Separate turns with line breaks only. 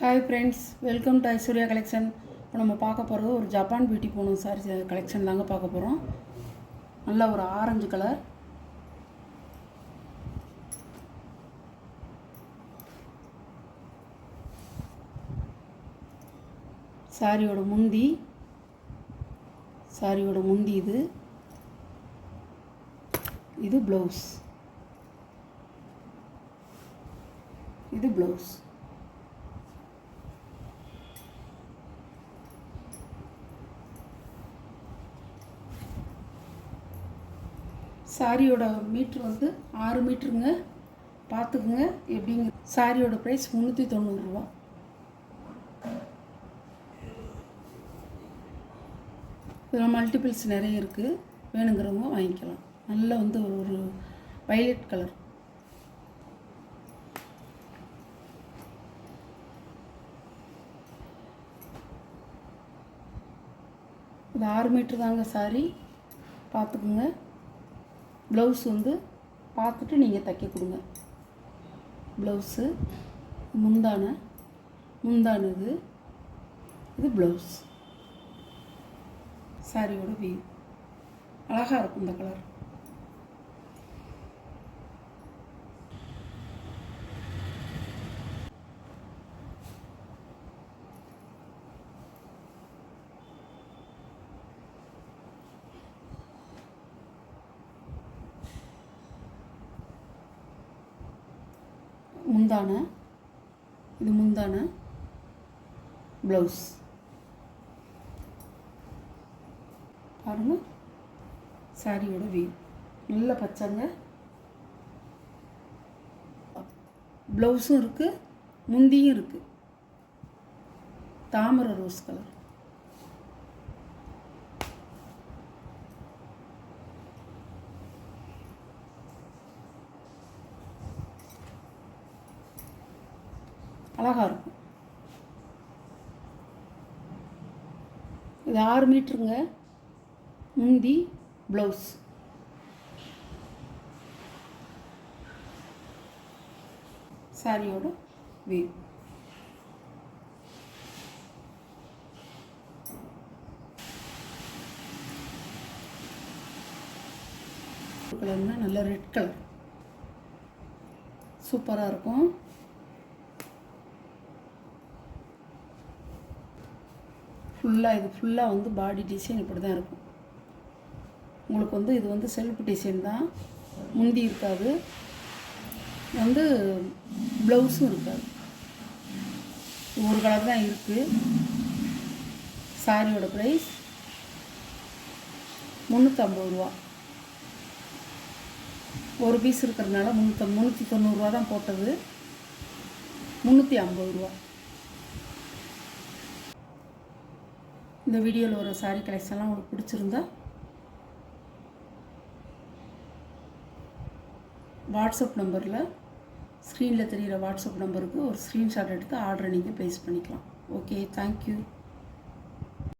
Hi friends welcome to Aishwarya collection இப்போ நம்ம பார்க்க போகிறது ஒரு ஜப்பான் பியூட்டி போகணும் சாரி கலெக்ஷன் தாங்க பார்க்க போகிறோம் நல்ல ஒரு ஆரஞ்சு கலர் சாரியோட முந்தி. சாரியோட முந்தி இது. இது ப்ளவுஸ் இது ப்ளவுஸ் சாரியோட மீட்ரு வந்து ஆறு மீட்ருங்க பார்த்துக்குங்க எப்படிங்க. சாரியோட ப்ரைஸ் முந்நூற்றி தொண்ணூறுரூவா இதில் மல்டிபிள்ஸ் நிறைய இருக்குது வேணுங்கிறவங்க வாங்கிக்கலாம். நல்ல வந்து ஒரு வைலட் கலர் இது ஆறு மீட்ரு தாங்க சாரி. பார்த்துக்குங்க. ப்ளவுஸ் வந்து பார்த்துட்டு நீங்கள் தைக்க கொடுங்க. ப்ளவுஸு முந்தான முந்தானது இது ப்ளவுஸ். சாரியோட வியூ அழகாக இருக்கும் இந்த கலர். முந்தான? இது முந்தான. ப்ளவுஸ் பாருங்க. சாரியோட வியூ நல்ல பச்சைங்க. ப்ளவுஸும் இருக்குது முந்தியும் இருக்குது தாமரை ரோஸ் கலர் அழகாக இருக்கும். இது ஆறு மீட்ருங்க முந்தி ப்ளவுஸ். சாரியோட வியூ கலர்னா நல்ல ரெட் கலர். சூப்பராக இருக்கும். ஃபுல்லாக இது ஃபுல்லாக வந்து பாடி டிசைன் இப்படி தான் இருக்கும். உங்களுக்கு வந்து இது வந்து செல்ஃப் டிசைன் தான். முந்தி இருக்காது. வந்து ப்ளவுஸும் இருக்காது. ஒரு கலர் தான் இருக்குது சாரியோட ப்ரைஸ் முந்நூற்றம்பது ரூபா. ஒரு பீஸ் இருக்கிறதுனால முந்நூற்ற முந்நூற்றி தொண்ணூறுரூவா தான் போட்டது. முந்நூற்றி ஐம்பது ரூபா. இந்த வீடியோவில் ஒரு சாரீ கலெக்ஷன்லாம் உங்களுக்கு பிடிச்சிருந்தா வாட்ஸ்அப் நம்பரில் ஸ்க்ரீனில் தெரிகிற வாட்ஸ்அப் நம்பருக்கு ஒரு ஸ்க்ரீன்ஷாட் எடுத்து ஆர்டரை நீங்கள் ப்ளேஸ் பண்ணிக்கலாம். Okay thank you